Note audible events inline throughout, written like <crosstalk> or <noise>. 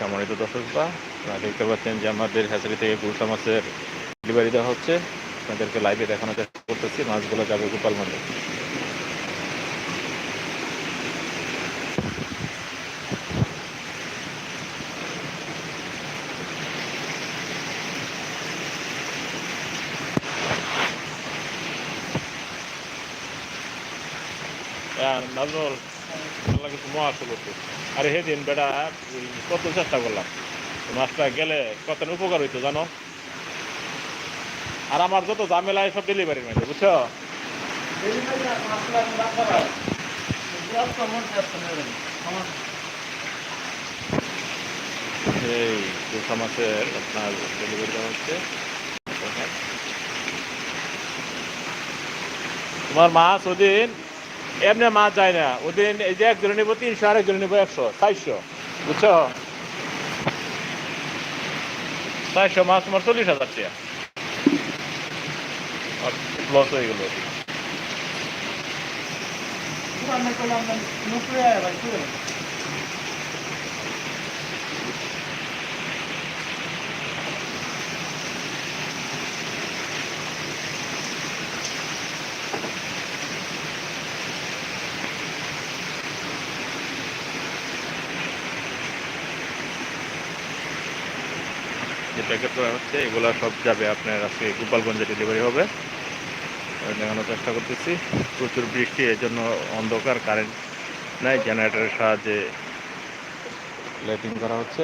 সম্মানিত দর্শকরা, আপনারা দেখতে পাচ্ছেন যে আমাদের হ্যাচারি থেকে গুলশা মাছের ডেলিভারি দেওয়া হচ্ছে। আপনাদেরকে লাইভে দেখানোর চেষ্টা করতেছি, মাছগুলো যাবে গোপালগঞ্জে হ্যাঁ নাজমুল। আল্লাহ কিছু মহাশূল আরে সেদিন বেটা কত চেষ্টা করলাম। মাছটা গেলে কত উপকার হইতো জানো? আর আমার যত ঝামেলা, সব ডেলিভারির মধ্যে, বুঝছ? এই দুশো আপনার ডেলিভারি হচ্ছে। তোমার মাছ ওদিন এমনি মাছ যায় না। ওদিন এই যে একজনে নেব, তিনশো আর একজনে নেব একশো, চারশো। বুঝছ? চারশো মাছ তোমার চল্লিশ হাজার টাকা। লস হয়ে গেল। যে প্যাকেট করা হচ্ছে, এগুলো সব যাবে আপনার আজকে গোপালগঞ্জে ডেলিভারি হবে। দেখানোর চেষ্টা করতেছি। প্রচুর বৃষ্টি এর জন্য অন্ধকার কারেন্ট নাই জেনারেটরের সাহায্যে লাইটিং করা হচ্ছে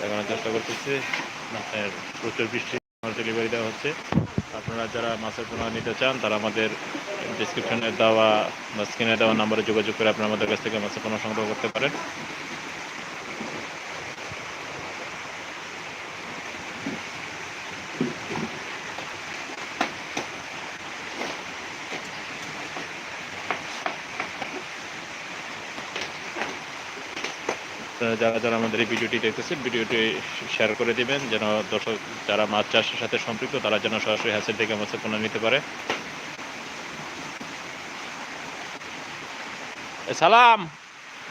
দেখানোর চেষ্টা করতেছে। আপনার প্রচুর বৃষ্টি ডেলিভারি দেওয়া হচ্ছে। আপনারা যারা মাছের পোনা নিতে চান, তারা আমাদের ডিসক্রিপশনে দেওয়া বা স্ক্রিনে দেওয়া নাম্বারে যোগাযোগ করে আপনারা আমাদের কাছ থেকে মাছের পোনা সংগ্রহ করতে পারেন। যারা যারা আমাদের এই ভিডিওটি দেখতেছেন, ভিডিওটি শেয়ার করে দিবেন, যেন দর্শক যারা মাছ চাষের সাথে সম্পৃক্ত, তারা যেন সরাসরি হ্যাসের থেকে মাছের পোনা নিতে পারে। সালাম!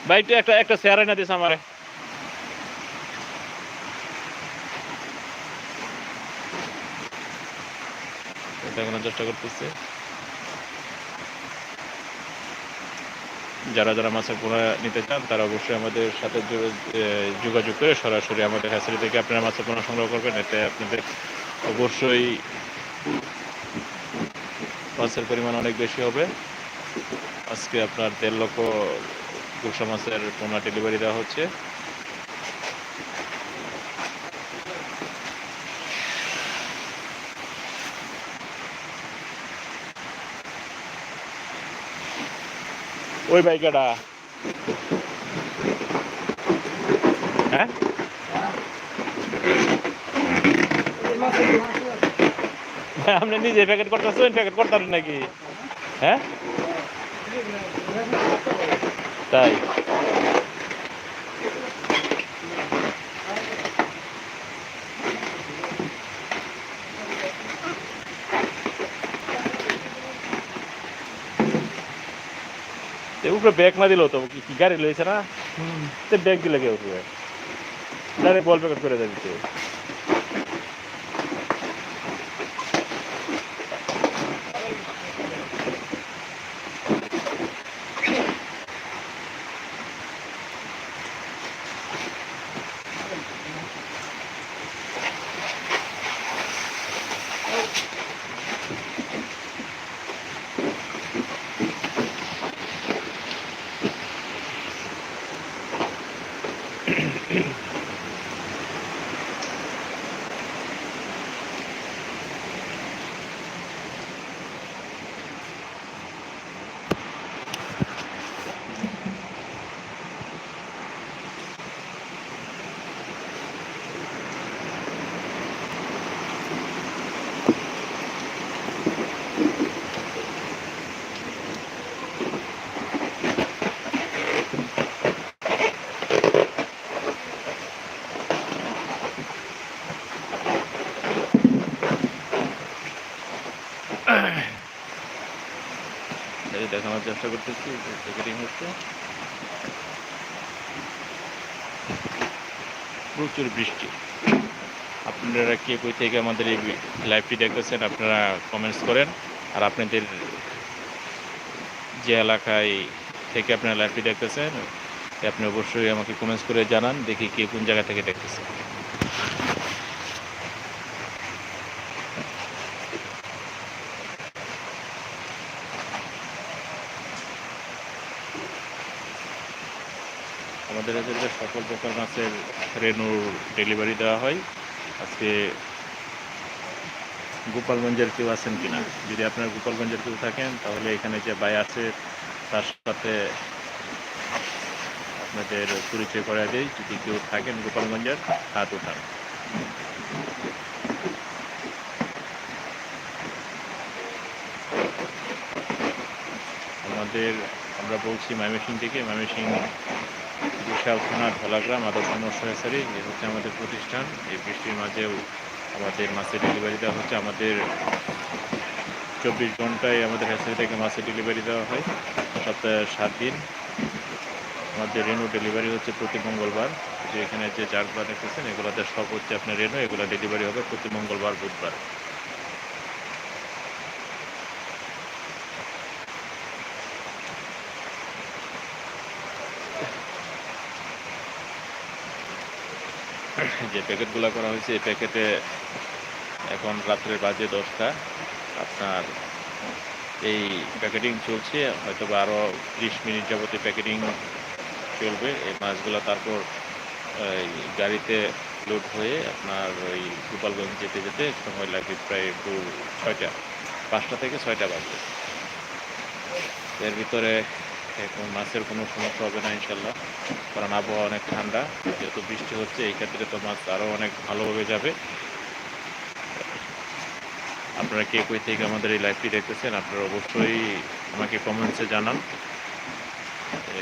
ভাই একটু একটা একটা শেয়ার এনে দিস আমারে। দেখানোর চেষ্টা করতেছি। যারা যারা মাছের পোনা নিতে চান, তারা অবশ্যই আমাদের সাথে যোগাযোগ করে সরাসরি আমাদের হ্যাচারি থেকে আপনারা মাছের পোনা সংগ্রহ করবেন। এতে আপনাদের অবশ্যই মাছের পরিমাণ অনেক বেশি হবে। আজকে আপনার দেড় লক্ষ গুলশা মাছের পোনা ডেলিভারি দেওয়া হচ্ছে। ওই বাইকাটা। হ্যাঁ? আপনি নিজে প্যাকেট করতেছেন প্যাকেট করতেন নাকি? হ্যাঁ? তাই। উপরে ব্যাগ না দিলেও তো কি গাড়ি লইছে না। তো ব্যাগ দিলে কেউ উপরে বল প্যাকেট করে দিচ্ছে এই দেখানোর চেষ্টা করতেছি প্যাকেটিং হচ্ছে। প্রচুর বৃষ্টি। আপনারা কে কই থেকে আমাদের এই লাইভটি দেখতেছেন, আপনারা কমেন্টস করেন। আর আপনাদের যে এলাকায় থেকে আপনারা লাইভটি দেখতেছেন, আপনি অবশ্যই আমাকে কমেন্টস করে জানান, দেখি কে কোন জায়গা থেকে দেখতেছেন আমাদের এখানে সকল প্রকার মাছের রেনুর ডেলিভারি দেওয়া হয়, আজকে গোপালগঞ্জের কেউ আছেন কিনা? যদি আপনার গোপালগঞ্জের কেউ থাকেন, তাহলে এখানে যে ভাই আছে, তার সাথে আপনাদের পরিচয় করা দেয় যদি কেউ থাকেন গোপালগঞ্জের, হাত উঠান আমাদের, আমরা বলছি ময়মনসিং থেকে ময়মনসিং বিশাল থানা, ঢলাগ্রাম আদর্শ মৎস্যহাসারি এ হচ্ছে আমাদের প্রতিষ্ঠান। এই বৃষ্টির মাঝেও আমাদের মাছের ডেলিভারি দেওয়া হচ্ছে। আমাদের চব্বিশ ঘন্টায় আমাদের হ্যাসারি থেকে মাছের ডেলিভারি দেওয়া হয়। সপ্তাহে সাত দিন। আমাদের রেনু ডেলিভারি হচ্ছে প্রতি মঙ্গলবার। যে এখানে যে জারগুলো দেখতেছেন এগুলোতে সব হচ্ছে আপনার রেনু এগুলো ডেলিভারি হবে প্রতি মঙ্গলবার, বুধবার। <laughs> যে প্যাকেটগুলো করা হয়েছে, এই প্যাকেটে এখন রাত্রে বাজে দশটা। আপনার এই প্যাকেটিং চলছে হয়তো বা আরও ত্রিশ মিনিট যাবতীয় প্যাকেটিং চলবে। এই মাছগুলো তারপর গাড়িতে লোড হয়ে আপনার ওই গোপালগঞ্জ যেতে যেতে সময় লাগবে প্রায় একটু ছয়টা, পাঁচটা থেকে ছয়টা বাজবে। এর ভিতরে এখন মাছের কোনো সমস্যা হবে না ইনশাল্লাহ। কারণ আবহাওয়া অনেক ঠান্ডা, যেহেতু বৃষ্টি হচ্ছে, এই ক্ষেত্রে তো মাছ আরও অনেক ভালোভাবে যাবে। আপনারা কে কই থেকে আমাদের এই লাইভটি দেখতেছেন, আপনারা অবশ্যই আমাকে কমেন্টসে জানান এ,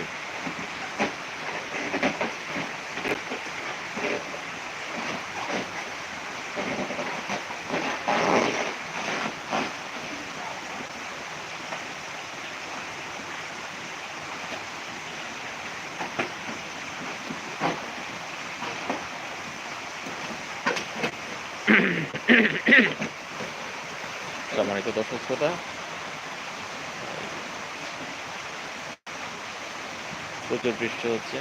সম্মানিত দর্শক শ্রোতা প্রচুর বৃষ্টি হচ্ছে।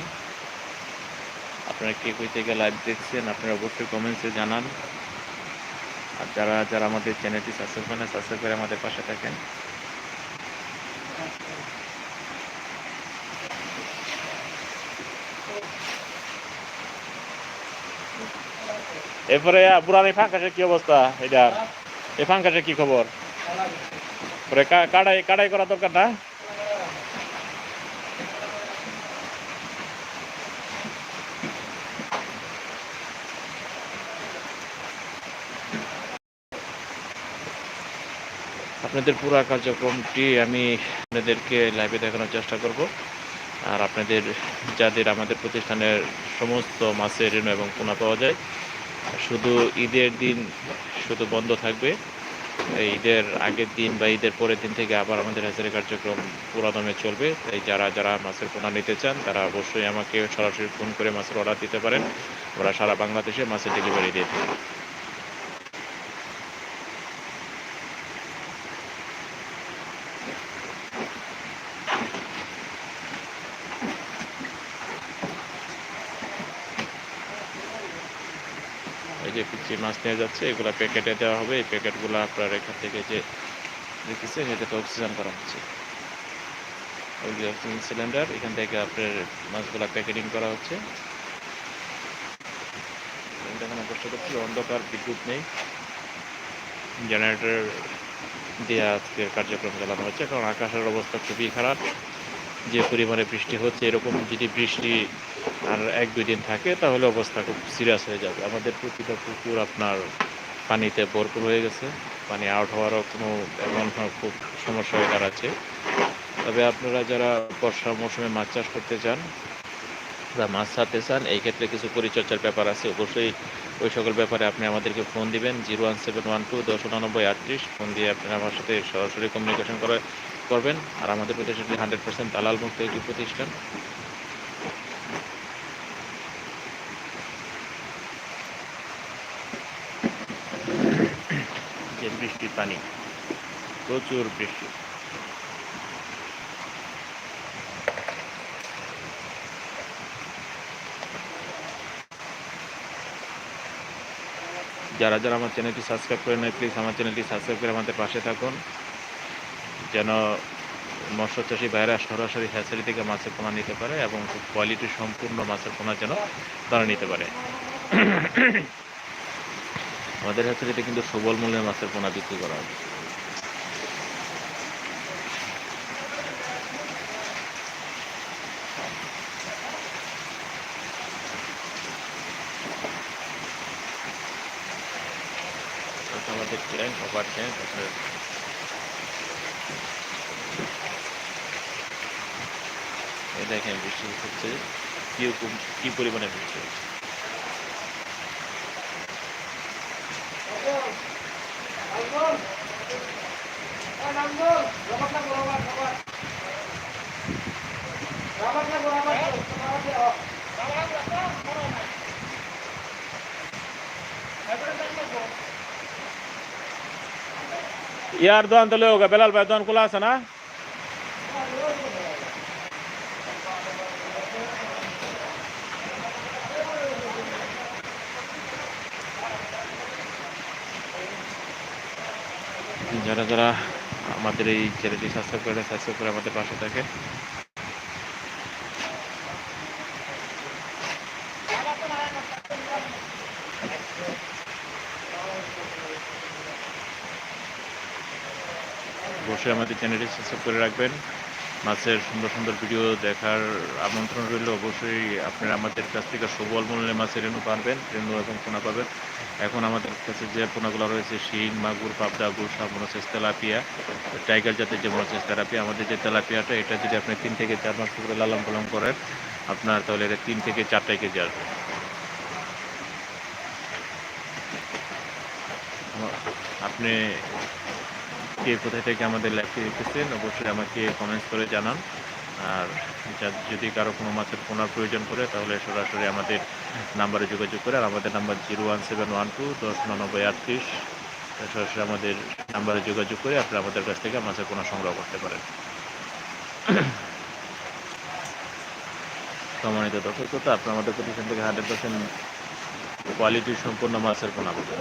আপনারা কে কই থেকে লাইভ দেখছেন, আপনারা অবশ্যই কমেন্টসে জানান। আর যারা যারা আমাদের চ্যানেলটি সাবস্ক্রাইব করেন সাবস্ক্রাইব করে আমাদের পাশে থাকেন। এরপরে বুড়ানি ফাঁকাশের কি অবস্থা? এটা এই ফাঙ্কাসের কি খবর? পরে কা- কাড়াই কাড়াই করা দরকার না? আপনাদের পুরো কার্যক্রমটি আমি আপনাদেরকে লাইভে দেখানোর চেষ্টা করব। আর আপনাদের, যাদের আমাদের প্রতিষ্ঠানের সমস্ত মাছের ঋণ এবং পোনা পাওয়া যায়, শুধু ঈদের দিন শুধু বন্ধ থাকবে। ঈদের আগের দিন বা ঈদের পরের দিন থেকে আবার আমাদের হাজারের কার্যক্রম পুরাদমে চলবে। তাই যারা যারা মাছের পোনা নিতে চান, তারা অবশ্যই আমাকে সরাসরি ফোন করে মাছের অর্ডার দিতে পারেন। আমরা সারা বাংলাদেশে মাছের ডেলিভারি দিয়ে থাকি এই যে পিচ্ছি মাছ নিয়ে যাচ্ছে, এগুলো প্যাকেটে দেওয়া হবে। এই প্যাকেটগুলো আপনার এখান থেকে যে দেখতেছেন, এটাতে অক্সিজেন করা হচ্ছে। ওই অক্সিজেন সিলিন্ডার এখান থেকে আপনার মাছগুলো প্যাকেটিং করা হচ্ছে। অন্ধকার, বিদ্যুৎ নেই। জেনারেটর দিয়ে আজকের কার্যক্রম চালানো হচ্ছে, কারণ আকাশের অবস্থা খুবই খারাপ। যে পরিমাণে বৃষ্টি হচ্ছে, এরকম যদি বৃষ্টি আর এক, দুই দিন থাকে, তাহলে অবস্থা খুব সিরিয়াস হয়ে যাবে। আমাদের প্রতিটা পুকুর আপনার পানিতে ভরপুর হয়ে গেছে। পানি আউট হওয়ারও কোনো এমন খুব সমস্যা হয়ে দাঁড়াচ্ছে। তবে আপনারা যারা বর্ষা মৌসুমে মাছ চাষ করতে চান, বা মাছ ছাড়তে চান, এই ক্ষেত্রে কিছু পরিচর্যার ব্যাপার আছে। অবশ্যই ওই সকল ব্যাপারে আপনি আমাদেরকে ফোন দিবেন zero one seven one two দশ উনানব্বই আটত্রিশ। ফোন দিয়ে আপনি আমার সাথে সরাসরি কমিউনিকেশন করে করবেন। আর আমাদের প্রতিষ্ঠানটি হান্ড্রেড পার্সেন্ট দালাল মুক্ত একটি প্রতিষ্ঠান। যে বৃষ্টির পানি, প্রচুর বৃষ্টি। যারা যারা আমার চ্যানেলটি সাবস্ক্রাইব করে নেয় প্লিজ আমার চ্যানেলটি সাবস্ক্রাইব করে আমাদের পাশে থাকুন। যেন মৎস্য চাষী ভাইরা সরাসরি হ্যাচারি থেকে মাছের পোনা নিতে পারে এবং কোয়ালিটি সম্পূর্ণ মাছের পোনা যেন তারা নিতে পারে। আমাদের হ্যাচারিতে কিন্তু সবল মূল্যে মাছের পোনা বিক্রি করা হয়। আমাদের ট্রেন ওভার ট্রেন দেখেন বৃষ্টি হচ্ছে কি পরিমাণে বৃষ্টি হচ্ছে। ইয়ার দোকান তাহলে হোক বেলাল ভাই দোকান খোলা আছে না যারা যারা আমাদের এই চ্যানেলটি সাবস্ক্রাইব করে সাবস্ক্রাইব করে আমাদের পাশে থাকে। বসে আমাদের চ্যানেলটি সাবস্ক্রাইব করে রাখবেন। মাছের সুন্দর সুন্দর ভিডিও দেখার আমন্ত্রণ রইল। অবশ্যই আপনারা আমাদের কাছ থেকে সবল মূল্যে মাছের রেণু পাবেন রেণু এবং পোনা পাবেন। এখন আমাদের কাছে যে পোনাগুলো রয়েছে, শিং, মাগুর, পাবদা গুলশা মনোসেস, তেলাপিয়া, টাইগার জাতের যে মনোসেস তেলাপিয়া, আমাদের যে তেলাপিয়াটা, এটা যদি আপনি তিন থেকে চার মাস পুকুরে লালন পালন করেন, আপনার তাহলে এটা তিন থেকে চারটায় কেজি আসবে। আপনি কে কোথায় থেকে আমাদের লাইভটি দেখতেছেন, অবশ্যই আমাকে কমেন্টস করে জানান। আর যদি কারও কোনো মাছের পোনার প্রয়োজন পড়ে, তাহলে সরাসরি আমাদের নাম্বারে যোগাযোগ করে, আর আমাদের number zero one seven one two দশ উনানব্বই আটত্রিশ, সরাসরি আমাদের নাম্বারে যোগাযোগ করে আপনি আমাদের কাছ থেকে মাছের পোনা সংগ্রহ করতে পারেন। সম্মানিত দর্শক, শ্রোতা আপনি আমাদের প্রতিষ্ঠান থেকে হান্ড্রেড পার্সেন্ট কোয়ালিটি সম্পূর্ণ মাছের পোনা পাবেন।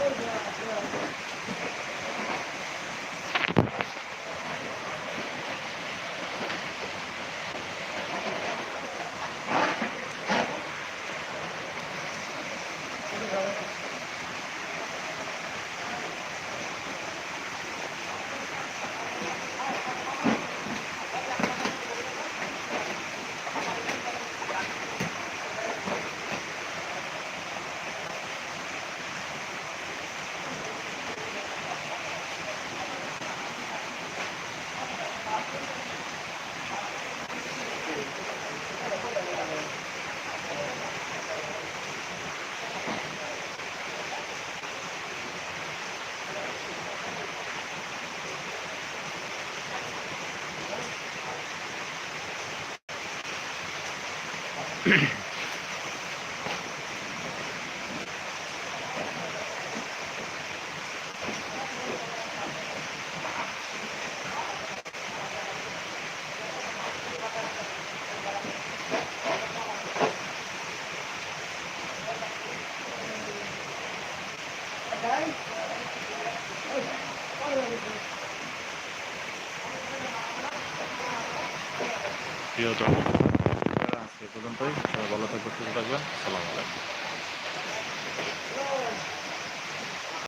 প্রিয় দর্শক আজকে পর্যন্তই। ভালো থাকবেন সুস্থ থাকবেন। আলাইকুম।